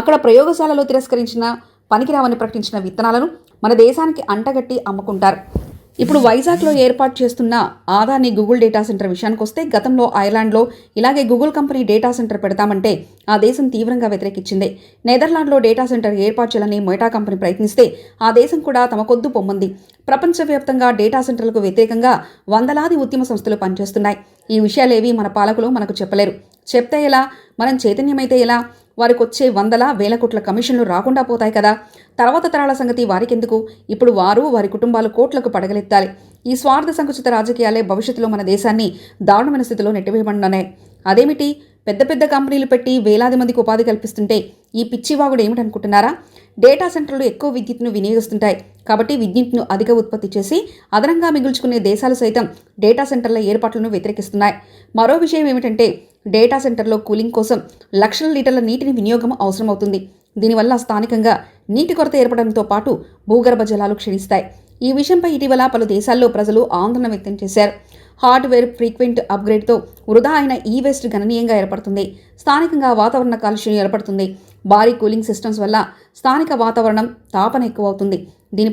అక్కడ ప్రయోగశాలలో తిరస్కరించిన పనికిరావని ప్రకటించిన విత్తనాలను మన దేశానికి అంటగట్టి అమ్ముకుంటారు. ఇప్పుడు వైజాగ్లో ఏర్పాటు చేస్తున్న ఆదాని గూగుల్ డేటా సెంటర్ విషయానికి వస్తే గతంలో ఐర్లాండ్లో ఇలాగే గూగుల్ కంపెనీ డేటా సెంటర్ పెడతామంటే ఆ దేశం తీవ్రంగా వ్యతిరేకించింది. నెదర్లాండ్లో డేటా సెంటర్ ఏర్పాటు చేయాలని మొయిటా కంపెనీ ప్రయత్నిస్తే ఆ దేశం కూడా తమ కొద్దు పొమ్మంది. ప్రపంచవ్యాప్తంగా డేటా సెంటర్లకు వ్యతిరేకంగా వందలాది ఉద్యమ సంస్థలు పనిచేస్తున్నాయి. ఈ విషయాలేవి మన పాలకులు మనకు చెప్పలేరు. చెప్తే ఎలా? మనం చైతన్యమైతే ఎలా? వారికి వచ్చే వందల వేల కోట్ల కమిషన్లు రాకుండా పోతాయి కదా. తర్వాత తరాల సంగతి వారికెందుకు? ఇప్పుడు వారు వారి కుటుంబాలు కోట్లకు పడగలెత్తాలి. ఈ స్వార్థ సంకుచిత రాజకీయాలే భవిష్యత్తులో మన దేశాన్ని దారుణమైన స్థితిలో నెట్టివేయబడినాయి అదేమిటి? పెద్ద పెద్ద కంపెనీలు పెట్టి వేలాది మందికి ఉపాధి కల్పిస్తుంటే ఈ పిచ్చివాగుడు ఏమిటనుకుంటున్నారా? డేటా సెంటర్లు ఎక్కువ విద్యుత్తును వినియోగిస్తుంటాయి. కాబట్టి విద్యుత్ను అధిక ఉత్పత్తి చేసి అదనంగా మిగుల్చుకునే దేశాలు సైతం డేటా సెంటర్ల ఏర్పాట్లను వ్యతిరేకిస్తున్నాయి. మరో విషయం ఏమిటంటే డేటా సెంటర్లో కూలింగ్ కోసం లక్షల లీటర్ల నీటిని వినియోగం అవసరమవుతుంది. దీనివల్ల స్థానికంగా నీటి కొరత ఏర్పడంతో పాటు భూగర్భ జలాలు క్షీణిస్తాయి. ఈ విషయంపై ఇటీవల పలు దేశాల్లో ప్రజలు ఆందోళన వ్యక్తం చేశారు. హార్డ్వేర్ ఫ్రీక్వెంట్ అప్గ్రేడ్తో వృధా అయిన ఈ వేస్ట్ గణనీయంగా ఏర్పడుతుంది. స్థానికంగా వాతావరణ కాలుష్యం ఏర్పడుతుంది. భారీ కూలింగ్ సిస్టమ్స్ వల్ల స్థానిక వాతావరణం తాపన ఎక్కువ అవుతుంది దీని